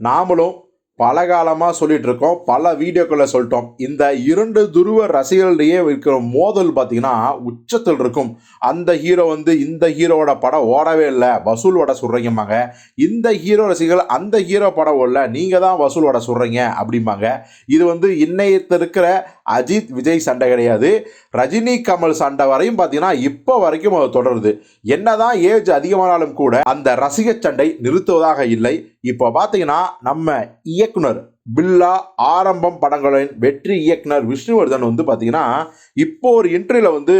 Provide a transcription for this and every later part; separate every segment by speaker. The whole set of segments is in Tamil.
Speaker 1: நாமளும் பல காலமாக சொல்லிட்டு இருக்கோம் பல வீடியோக்களை சொல்லிட்டோம். இந்த இரண்டு துருவ ரசிகர்களிடையே இருக்கிற மோதல் பார்த்தீங்கன்னா உச்சத்தில் இருக்கும். அந்த ஹீரோ வந்து இந்த ஹீரோவோட படம் ஓடவே இல்லை வசூல் ஓட சொல்கிறீங்கம்பாங்க இந்த ஹீரோ ரசிகர்கள் அந்த ஹீரோ படம் ஓடல நீங்கள் தான் வசூல் ஓட சொல்கிறீங்க அப்படிம்பாங்க. இது வந்து இன்னையத்து இருக்கிற அஜித் விஜய் சண்டை கிடையாது. ரஜினி கமல் சண்டை வரையும் பார்த்தீங்கன்னா இப்போ வரைக்கும் அது தொடருது. என்னதான் ஏஜ் அதிகமானாலும் கூட அந்த ரசிக சண்டை நிறுத்துவதாக இல்லை. இப்போ பார்த்தீங்கன்னா நம்ம இயக்குனர் பில்லா ஆரம்பம் படங்களின் வெற்றி இயக்குனர் விஷ்ணுவர்தன் வந்து பார்த்தீங்கன்னா இப்போ ஒரு இன்டர்வியூவில் வந்து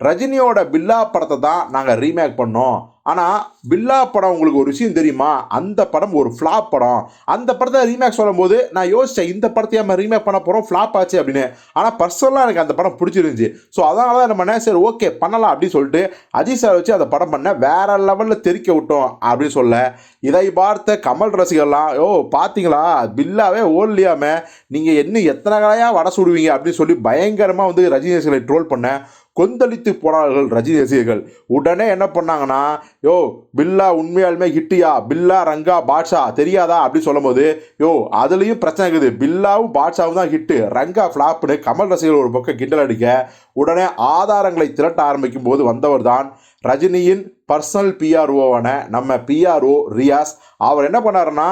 Speaker 1: ரஜினியோட பில்லா படத்தை தான் நாங்கள் ரீமேக் பண்ணோம். ஆனால் பில்லா படம் உங்களுக்கு ஒரு விஷயம் தெரியுமா? அந்த படம் ஒரு ஃப்ளாப் படம். அந்த படத்தை ரீமேக் சொல்லும்போது நான் யோசித்தேன் இந்த படத்தையே நம்ம ரீமேக் பண்ண போகிறோம் ஃப்ளாப் ஆச்சு அப்படின்னு. ஆனால் பர்சனலாக எனக்கு அந்த படம் பிடிச்சிருந்துச்சு. ஸோ அதனால தான் நம்ம என்ன சரி ஓகே பண்ணலாம் அப்படின்னு சொல்லிட்டு அஜித் சார் வச்சு அந்த படம் பண்ண வேற லெவலில் தெறிக்க விட்டோம் அப்படின்னு சொல்ல. இதை பார்த்த கமல் ரசிகர்லாம் ஓ பார்த்தீங்களா பில்லாவே ஓடலையாம. நீங்கள் என்ன எத்தனை கலையாக வடை சுடுவீங்க? அப்படின்னு சொல்லி பயங்கரமாக வந்து ரஜினி ட்ரோல் பண்ண கொந்தளித்து போனார்கள் ரஜினி ரசிகர்கள் உடனே என்ன பண்ணாங்கன்னா யோ பில்லா உண்மையாலுமே ஹிட்டியா? பில்லா ரங்கா பாட்ஷா தெரியாதா? அப்படின்னு சொல்லும்போது யோ அதுலேயும் பிரச்சனை இருக்குது. பில்லாவும் பாட்ஷாவும் தான் ஹிட்டு. ரங்கா ஃப்ளாப்னு கமல் ரசிகர்கள் ஒரு பக்கம் கிண்டல் அடிக்க உடனே ஆதாரங்களை திரட்ட ஆரம்பிக்கும் போது வந்தவர் தான் ரஜினியின் பர்சனல் பிஆர்ஓவான நம்ம பிஆர்ஓ ரியாஸ். அவர் என்ன பண்ணாருன்னா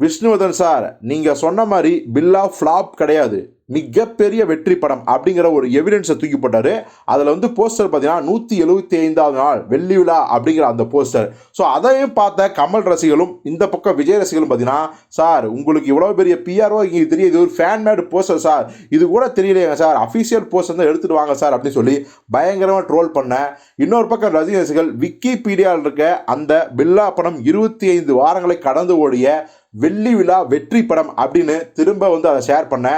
Speaker 1: விஷ்ணுவர்தன் சார் நீங்கள் சொன்ன மாதிரி பில்லா ஃப்ளாப் கிடையாது. மிகப்பெரிய வெற்றி படம் அப்படிங்கிற ஒரு எவிடன்ஸை தூக்கி போட்டார். அதில் வந்து போஸ்டர் பார்த்தீங்கன்னா நூற்றி எழுபத்தி ஐந்தாவது நாள் வெள்ளி விழா அப்படிங்கிற அந்த போஸ்டர் ஸோ அதையும் பார்த்த கமல் ரசிகளும் இந்த பக்கம் விஜய் ரசிகர்களும் பார்த்தீங்கன்னா சார் உங்களுக்கு இவ்வளோ பெரிய பிஆர்ஓ இங்கே தெரியுது. ஒரு ஃபேன் மேடு போஸ்டர் சார். இது கூட தெரியலையாங்க சார். அஃபீஷியல் போஸ்டர் தான் எடுத்துகிட்டு வாங்க சார் அப்படின்னு சொல்லி பயங்கரமாக ட்ரோல் பண்ண இன்னொரு பக்கம் ரஜினி ரசிகர்கள் விக்கிபீடியாவில் இருக்க அந்த பில்லா படம் இருபத்தி ஐந்து வாரங்களை கடந்து ஓடிய வெள்ளி விழா வெற்றி படம் அப்படின்னு திரும்ப வந்து அதை ஷேர் பண்ண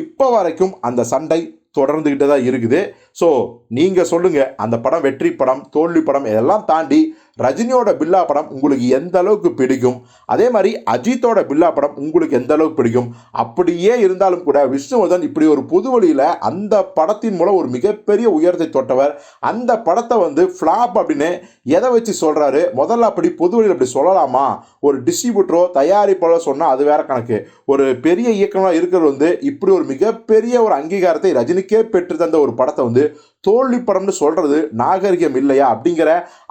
Speaker 1: இப்போ வரைக்கும் அந்த சண்டை தொடர்ந்துக்கிட்டே தான் இருக்குது. ஸோ நீங்கள் சொல்லுங்கள் அந்த படம் வெற்றி படம் தோல்வி படம் இதெல்லாம் தாண்டி ரஜினியோட பில்லா படம் உங்களுக்கு எந்த அளவுக்கு பிடிக்கும்? அதே மாதிரி அஜித்தோட பில்லா படம் உங்களுக்கு எந்த அளவுக்கு பிடிக்கும்? அப்படியே இருந்தாலும் கூட விஷ்ணுவர்தன் இப்படி ஒரு புது வழியில் அந்த படத்தின் மூலம் ஒரு மிகப்பெரிய உயரத்தை தொட்டவர். அந்த படத்தை வந்து ஃப்ளாப் அப்படின்னு எதை வச்சு சொல்கிறாரு முதல்ல அப்படி புது வழியில் அப்படி சொல்லலாமா? ஒரு டிஸ்ட்ரிபியூட்டரோ தயாரிப்பாளரோ சொன்னால் அது வேற கணக்கு. ஒரு பெரிய இயக்குனராக இருக்கிறது வந்து இப்படி ஒரு மிகப்பெரிய ஒரு அங்கீகாரத்தை ரஜினிக்கே பெற்று தந்த ஒரு படத்தை வந்து தோல்வி படம்னு சொல்றது நாகரிகம் இல்லையா அப்படிங்கிற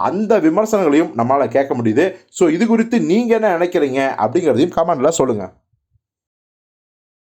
Speaker 1: அந்த விமர்சனங்களையும் நம்மளால் கேட்க முடியுது. ஸோ இது குறித்து நீங்கள் என்ன நினைக்கிறீங்க அப்படிங்கிறதையும் கமெண்ட்ல சொல்லுங்கள்